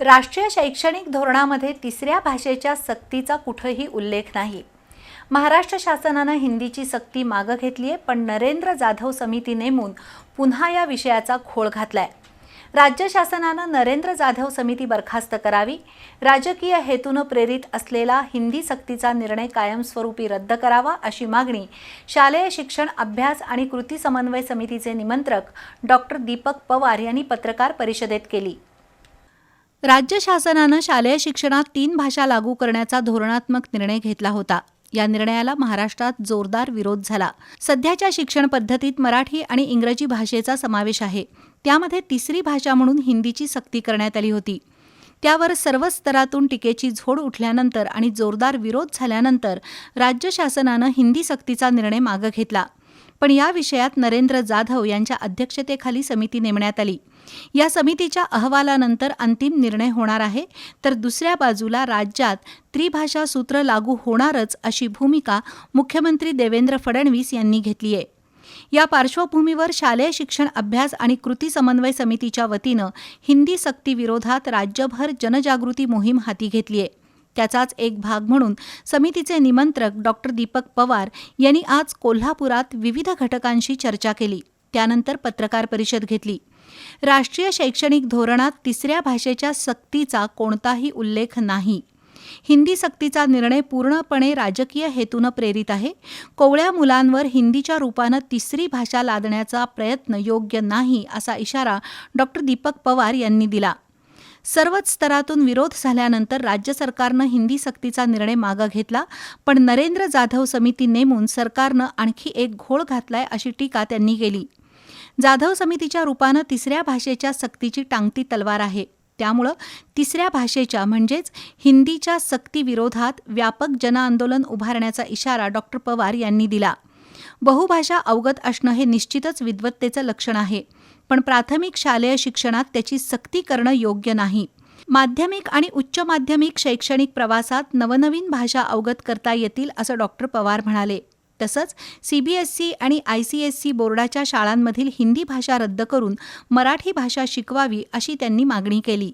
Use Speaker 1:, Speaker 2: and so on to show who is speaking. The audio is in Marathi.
Speaker 1: राष्ट्रीय शैक्षणिक धोरणामध्ये तिसऱ्या भाषेच्या सक्तीचा कुठंही उल्लेख नाही. महाराष्ट्र शासनानं हिंदीची सक्ती मागं घेतली आहे पण नरेंद्र जाधव समिती नेमून पुन्हा या विषयाचा खोळ घातलाय. राज्य शासनानं नरेंद्र जाधव समिती बरखास्त करावी राजकीय हेतूनं प्रेरित असलेला हिंदी सक्तीचा निर्णय कायमस्वरूपी रद्द करावा अशी मागणी शालेय शिक्षण अभ्यास आणि कृती समन्वय समितीचे निमंत्रक डॉक्टर दीपक पवार यांनी पत्रकार परिषदेत केली. राज्य शासनानं शालेय शिक्षणात तीन भाषा लागू करण्याचा धोरणात्मक निर्णय घेतला होता. या निर्णयाला महाराष्ट्रात जोरदार विरोध झाला. सध्याच्या शिक्षण पद्धतीत मराठी आणि इंग्रजी भाषेचा समावेश आहे. त्यामध्ये तिसरी भाषा म्हणून हिंदीची सक्ती करण्यात आली होती. त्यावर सर्व स्तरातून टीकेची झोड उठल्यानंतर आणि जोरदार विरोध झाल्यानंतर राज्य शासनानं हिंदी सक्तीचा निर्णय मागं घेतला. पण या विषयात नरेंद्र जाधव यांच्या अध्यक्षतेखाली समिती नेमण्यात आली. या समितीच्या अहवालानंतर अंतिम निर्णय होणार आहे तर दुसऱ्या बाजूला राज्यात त्रिभाषा सूत्र लागू होणारच अशी भूमिका मुख्यमंत्री देवेंद्र फडणवीस यांनी घेतली आहे. या पार्श्वभूमीवर शालेय शिक्षण अभ्यास आणि कृती समन्वय समितीच्या वतीनं हिंदी सक्तीविरोधात राज्यभर जनजागृती मोहीम हाती घेतली आहे. त्याचाच एक भाग म्हणून समितीचे निमंत्रक डॉक्टर दीपक पवार यांनी आज कोल्हापुरात विविध घटकांशी चर्चा केली. त्यानंतर पत्रकार परिषद घेतली. राष्ट्रीय शैक्षणिक धोरणात तिसऱ्या भाषेच्या सक्तीचा कोणताही उल्लेख नाही. हिंदी सक्तीचा निर्णय पूर्णपणे राजकीय हेतूनं प्रेरित आहे. कोवळ्या मुलांवर हिंदीच्या रूपानं तिसरी भाषा लादण्याचा प्रयत्न योग्य नाही असा इशारा डॉक्टर दीपक पवार यांनी दिला. सर्वच स्तरातून विरोध झाल्यानंतर राज्य सरकारनं हिंदी सक्तीचा निर्णय मागं घेतला पण नरेंद्र जाधव समिती नेमून सरकारनं आणखी एक घोळ घातलाय अशी टीका त्यांनी केली. जाधव समितीच्या रूपानं तिसऱ्या भाषेच्या सक्तीची टांगती तलवार आहे. त्यामुळं तिसऱ्या भाषेच्या म्हणजेच हिंदीच्या सक्तीविरोधात व्यापक जनआंदोलन उभारण्याचा इशारा डॉक्टर पवार यांनी दिला. बहुभाषा अवगत असणं हे निश्चितच विद्वत्तेचं लक्षण आहे. पण प्राथमिक शालेय शिक्षणात त्याची सक्ती करणं योग्य नाही. माध्यमिक आणि उच्च माध्यमिक शैक्षणिक प्रवासात नवनवीन भाषा अवगत करता येतील असं डॉक्टर पवार म्हणाले. तसंच सीबीएसई आणि आय सी एस सी बोर्डाच्या शाळांमधील हिंदी भाषा रद्द करून मराठी भाषा शिकवावी अशी त्यांनी मागणी केली.